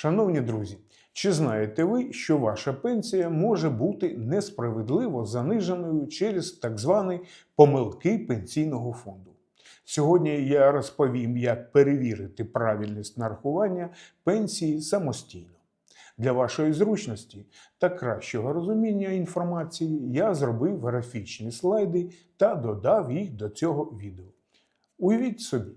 Шановні друзі, чи знаєте ви, що ваша пенсія може бути несправедливо заниженою через так звані помилки пенсійного фонду? Сьогодні я розповім, як перевірити правильність нарахування пенсії самостійно. Для вашої зручності та кращого розуміння інформації я зробив графічні слайди та додав їх до цього відео. Уявіть собі,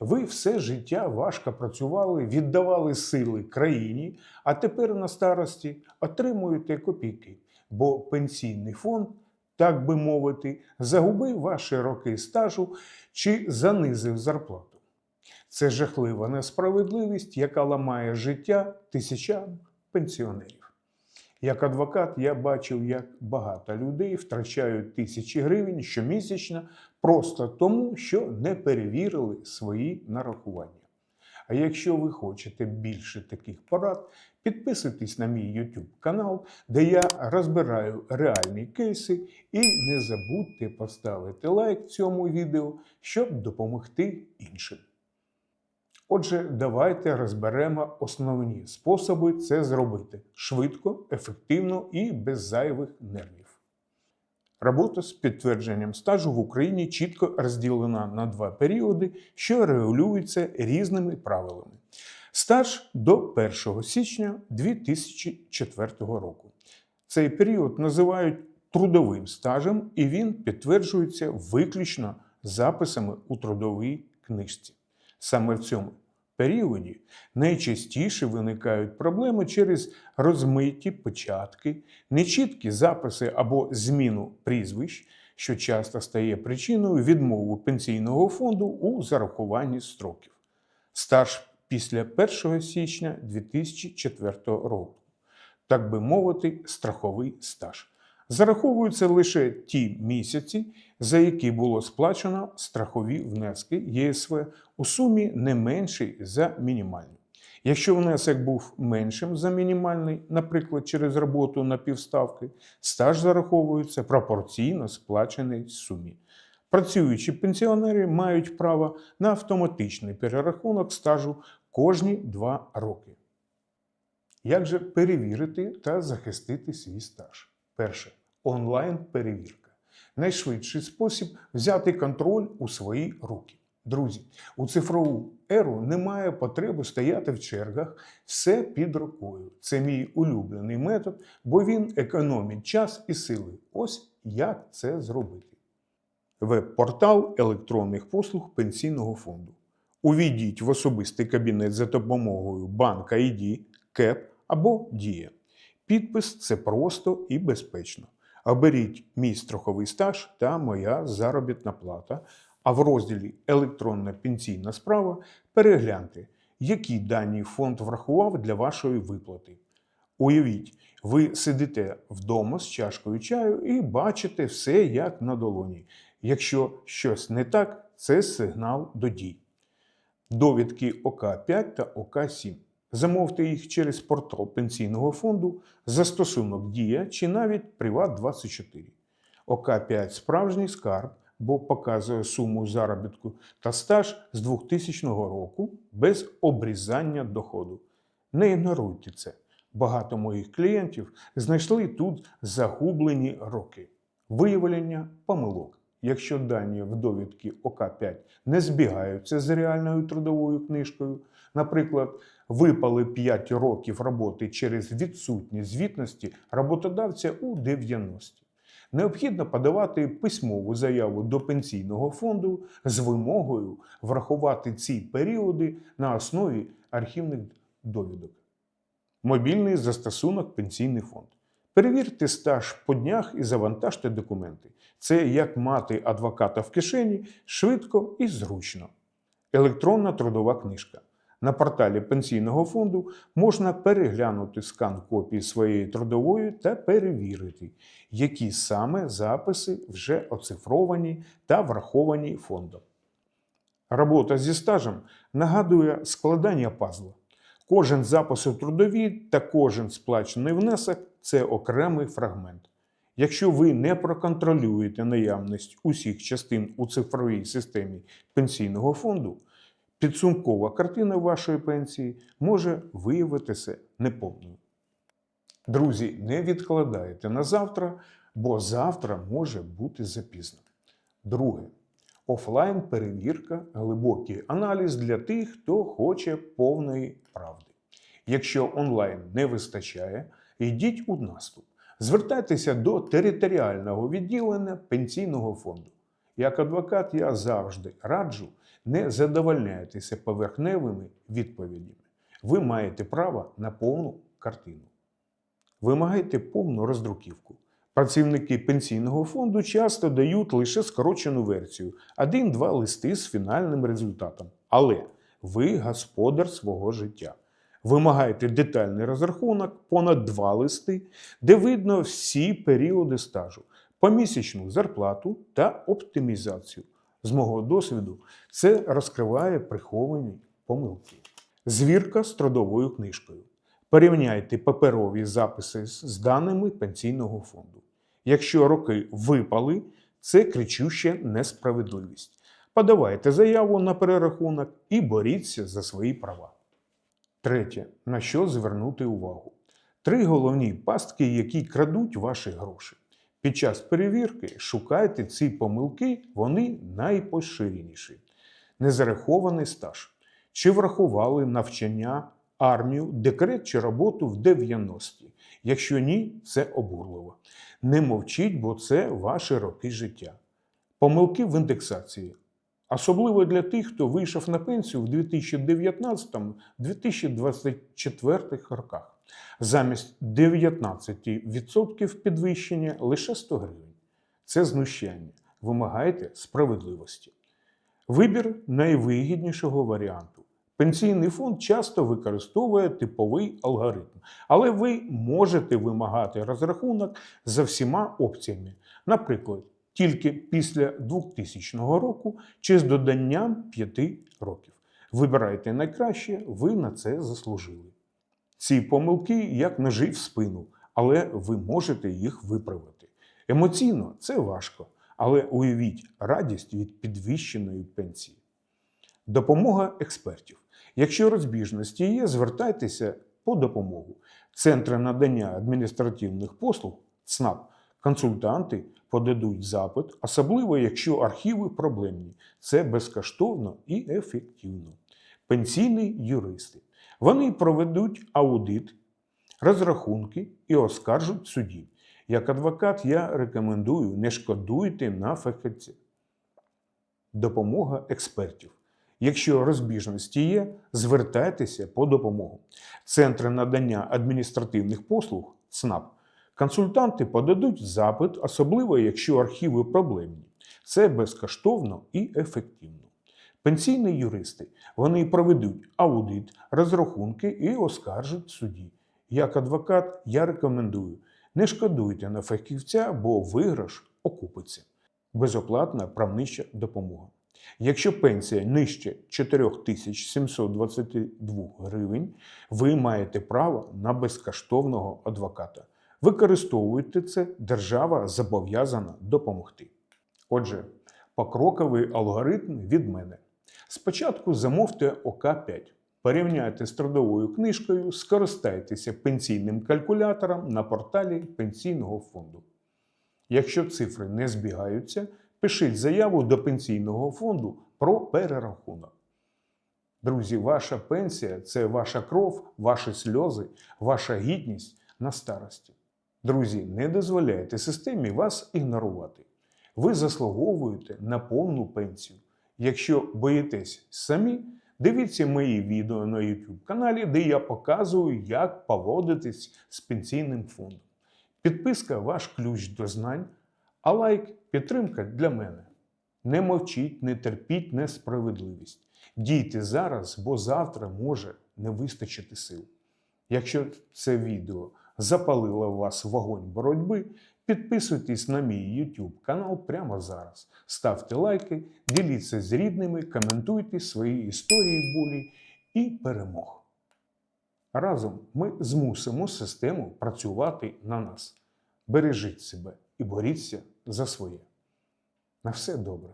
ви все життя важко працювали, віддавали сили країні, а тепер на старості отримуєте копійки, бо пенсійний фонд, так би мовити, загубив ваші роки стажу чи занизив зарплату. Це жахлива несправедливість, яка ламає життя тисячам пенсіонерів. Як адвокат, я бачив, як багато людей втрачають тисячі гривень щомісячно просто тому, що не перевірили свої нарахування. А якщо ви хочете більше таких порад, підписуйтесь на мій YouTube канал, де я розбираю реальні кейси, і не забудьте поставити лайк цьому відео, щоб допомогти іншим. Отже, давайте розберемо основні способи це зробити швидко, ефективно і без зайвих нервів. Робота з підтвердженням стажу в Україні чітко розділена на два періоди, що регулюються різними правилами. Стаж до 1 січня 2004 року. Цей період називають трудовим стажем, і він підтверджується виключно записами у трудовій книжці. Саме в цьому періоді найчастіше виникають проблеми через розмиті початки, нечіткі записи або зміну прізвищ, що часто стає причиною відмови пенсійного фонду у зарахуванні строків. Стаж після 1 січня 2004 року, так би мовити, страховий стаж. Зараховуються лише ті місяці, за які було сплачено страхові внески ЄСВ у сумі не менший за мінімальний. Якщо внесок був меншим за мінімальний, наприклад, через роботу на півставки, стаж зараховується пропорційно сплаченій сумі. Працюючі пенсіонери мають право на автоматичний перерахунок стажу кожні 2 роки. Як же перевірити та захистити свій стаж? Перше онлайн-перевірка. Найшвидший спосіб взяти контроль у свої руки. Друзі, у цифрову еру немає потреби стояти в чергах, все під рукою. Це мій улюблений метод, бо він економить час і сили. Ось як це зробити. Веб-портал електронних послуг пенсійного фонду. Увійдіть в особистий кабінет за допомогою банка ID, КЕП або Дія. Підпис це просто і безпечно. Оберіть мій страховий стаж та моя заробітна плата, а в розділі Електронна пенсійна справа перегляньте, які дані фонд врахував для вашої виплати. Уявіть, ви сидите вдома з чашкою чаю і бачите все як на долоні. Якщо щось не так, це сигнал до дій. Довідки ОК5 та ОК7. Замовте їх через портал пенсійного фонду, застосунок Дія чи навіть Приват24. ОК5 справжній скарб, бо показує суму заробітку та стаж з 2000 року без обрізання доходу. Не ігноруйте це. Багато моїх клієнтів знайшли тут загублені роки. Виявлення помилок. Якщо дані в довідки ОК5 не збігаються з реальною трудовою книжкою, наприклад, випали 5 років роботи через відсутність звітності роботодавця у 90-ті. Необхідно подавати письмову заяву до пенсійного фонду з вимогою врахувати ці періоди на основі архівних довідок. Мобільний застосунок пенсійний фонд. Перевірте стаж по днях і завантажте документи. Це як мати адвоката в кишені швидко і зручно. Електронна трудова книжка. На порталі пенсійного фонду можна переглянути скан копії своєї трудової та перевірити, які саме записи вже оцифровані та враховані фондом. Робота зі стажем нагадує складання пазла. Кожен запис у трудовій та кожен сплачений внесок це окремий фрагмент. Якщо ви не проконтролюєте наявність усіх частин у цифровій системі пенсійного фонду, підсумкова картина вашої пенсії може виявитися неповною. Друзі, не відкладайте на завтра, бо завтра може бути запізно. Друге. Офлайн перевірка, глибокий аналіз для тих, хто хоче повної правди. Якщо онлайн не вистачає, йдіть у наступ. Звертайтеся до територіального відділення пенсійного фонду. Як адвокат, я завжди раджу не задовольняйтеся поверхневими відповідями. Ви маєте право на повну картину. Вимагайте повну роздруківку. Працівники пенсійного фонду часто дають лише скорочену версію, один-два листи з фінальним результатом. Але ви господар свого життя. Вимагайте детальний розрахунок, понад два листи, де видно всі періоди стажу, помісячну зарплату та оптимізацію. З мого досвіду це розкриває приховані помилки. Звірка з трудовою книжкою. Порівняйте паперові записи з даними пенсійного фонду. Якщо роки випали, це кричуща несправедливість. Подавайте заяву на перерахунок і боріться за свої права. Третє. На що звернути увагу? Три головні пастки, які крадуть ваші гроші. Під час перевірки шукайте ці помилки, вони найпоширеніші. Незарахований стаж. Чи врахували навчання, армію, декрет чи роботу в 90-ті? Якщо ні, це обурливо. Не мовчіть, бо це ваші роки життя. Помилки в індексації. Особливо для тих, хто вийшов на пенсію в 2019-2024 роках. Замість 19% підвищення лише 100 гривень. Це знущання. Вимагайте справедливості. Вибір найвигіднішого варіанту. Пенсійний фонд часто використовує типовий алгоритм, але ви можете вимагати розрахунок за всіма опціями. Наприклад, тільки після 2000 року чи з доданням 5 років. Вибирайте найкраще, ви на це заслужили. Ці помилки як ножі в спину, але ви можете їх виправити. Емоційно це важко, але уявіть радість від підвищеної пенсії. Допомога експертів. Якщо розбіжності є, звертайтеся по допомогу. Центри надання адміністративних послуг ЦНАП, консультанти подадуть запит, особливо якщо архіви проблемні. Це безкоштовно і ефективно. Пенсійні юристи. Вони проведуть аудит, розрахунки і оскаржуть суді. Як адвокат, я рекомендую не шкодуйте на фахівців. Допомога експертів. Якщо розбіжності є, звертайтеся по допомогу. Центри надання адміністративних послуг ЦНАП. Консультанти подадуть запит, особливо якщо архіви проблемні. Це безкоштовно і ефективно. Пенсійні юристи вони проведуть аудит, розрахунки і оскаржать суді. Як адвокат, я рекомендую: не шкодуйте на фахівця, бо виграш окупиться. Безоплатна правнича допомога. Якщо пенсія нижче 4722 гривень, ви маєте право на безкоштовного адвоката. Використовуйте це, держава зобов'язана допомогти. Отже, покроковий алгоритм від мене. Спочатку замовте ОК5. Порівняйте з трудовою книжкою, скористайтеся пенсійним калькулятором на порталі Пенсійного фонду. Якщо цифри не збігаються, пишіть заяву до пенсійного фонду про перерахунок. Друзі, ваша пенсія це ваша кров, ваші сльози, ваша гідність на старості. Друзі, не дозволяйте системі вас ігнорувати. Ви заслуговуєте на повну пенсію. Якщо боїтесь самі, дивіться мої відео на YouTube каналі, де я показую, як поводитись з пенсійним фондом. Підписка ваш ключ до знань, а лайк підтримка для мене. Не мовчіть, не терпіть несправедливість. Дійте зараз, бо завтра може не вистачити сил. Якщо це відео запалило в вас вогонь боротьби, підписуйтесь на мій YouTube канал прямо зараз. Ставте лайки, діліться з рідними, коментуйте свої історії болі і перемог. Разом ми змусимо систему працювати на нас. Бережіть себе і боріться за своє. На все добре.